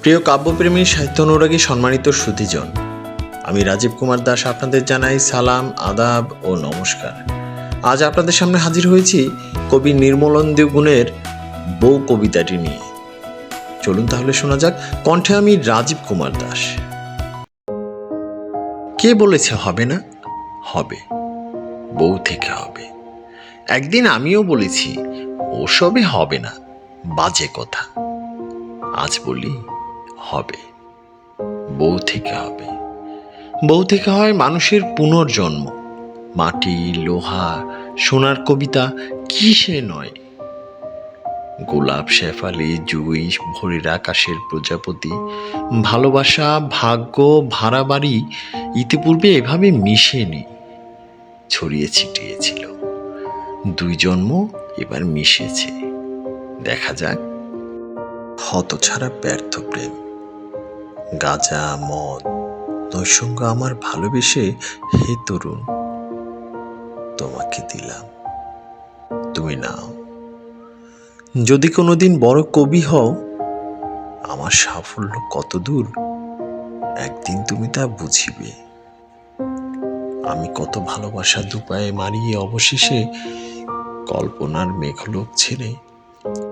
প্রিয় কাব্যপ্রেমী সাহিত্য অনুরাগী সম্মানিত সুধীজন আমি রাজীব কুমার দাস আপনাদের জানাই সালাম, আদাব ও নমস্কার। আজ আপনাদের সামনে হাজির হয়েছি কবি নির্মলেন্দু গুণের বউ কবিতাটি নিয়ে। চলুন তাহলে শোনা যাক, কণ্ঠে আমি রাজীব কুমার দাস। কে বলেছে হবে না? হবে। বউ থেকে হবে। একদিন আমিও বলেছি ওসবে হবে না, বাজে কথা। আজ বলি হবে। বউ থেকে হবে। বউ থেকে হয় মানুষের পুনর্জন্ম। মাটি, লোহা, সোনার কবিতা কি সে নয়। গোলাপ, শেফালি, জুই, ভোরের আকাশের প্রজাপতি, ভালোবাসা, ভাগ্য, ভাড়া বাড়ি ইতিপূর্বে এভাবে মিশেনি। ছড়িয়ে ছিটিয়েছিল। দুই জন্ম এবার মিশেছে। দেখা যাক। হতছাড়া ব্যর্থ প্রেম। গাজা, মদ, নৈসঙ্গ আমার ভালোবেসে হে তরুণ, তোমাকে দিলাম। তুমি নাও। যদি কোনোদিন বড় কবি হও, আমার সাফল্য কত দূর, একদিন তুমি তা বুঝিবে। আমি কত ভালোবাসা দুপায়ে মারিয়ে অবশেষে কল্পনার মেঘলোক ছেড়ে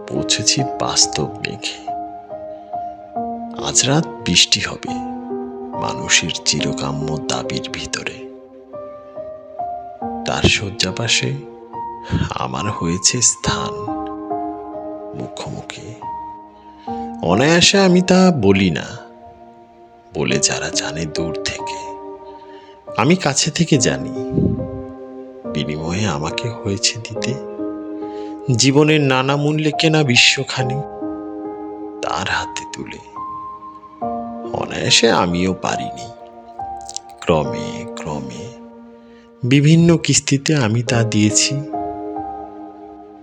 পৌঁছেছি বাস্তব মেঘে। আজ রাত বৃষ্টি হবে। মানুষের চিরকাম্য দাবির ভিতরে। তার শয্যা পাশে আমার হয়েছে স্থান। মুখোমুখি। অনায়াসে আমি তা বলি না। বলে যারা জানে দূর থেকে। আমি কাছে থেকে জানি। বিনিময়ে আমাকে হয়েছে দিতে। জীবনের নানা মূল্যে কেনা বিশ্বখানি। তার হাতে তুলে। অনায়াসে আমিও পারিনি। ক্রমে ক্রমে বিভিন্ন কিস্তিতে আমি তা দিয়েছি।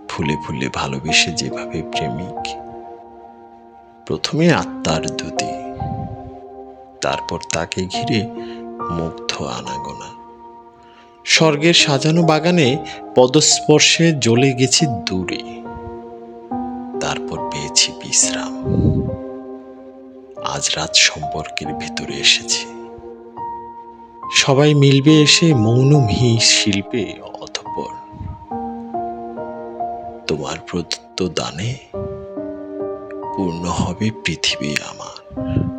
ফুলে ফুলে ভালোবেসে যেভাবে প্রেমিক। প্রথমে আত্মার দুতি, তারপর তাকে ঘিরে মুগ্ধ আনাগোনা। স্বর্গের সাজানো বাগানে পদস্পর্শে জ্বলে গেছি দূরে। তারপর পেয়েছি বিশ্রাম। আজ রাত সম্পর্কের ভিতরে এসেছি। সবাই মিলবে এসে মৌনমহী শিল্পে অতঃপর। তোমার প্রদত্ত দানে পূর্ণ হবে পৃথিবী আমার।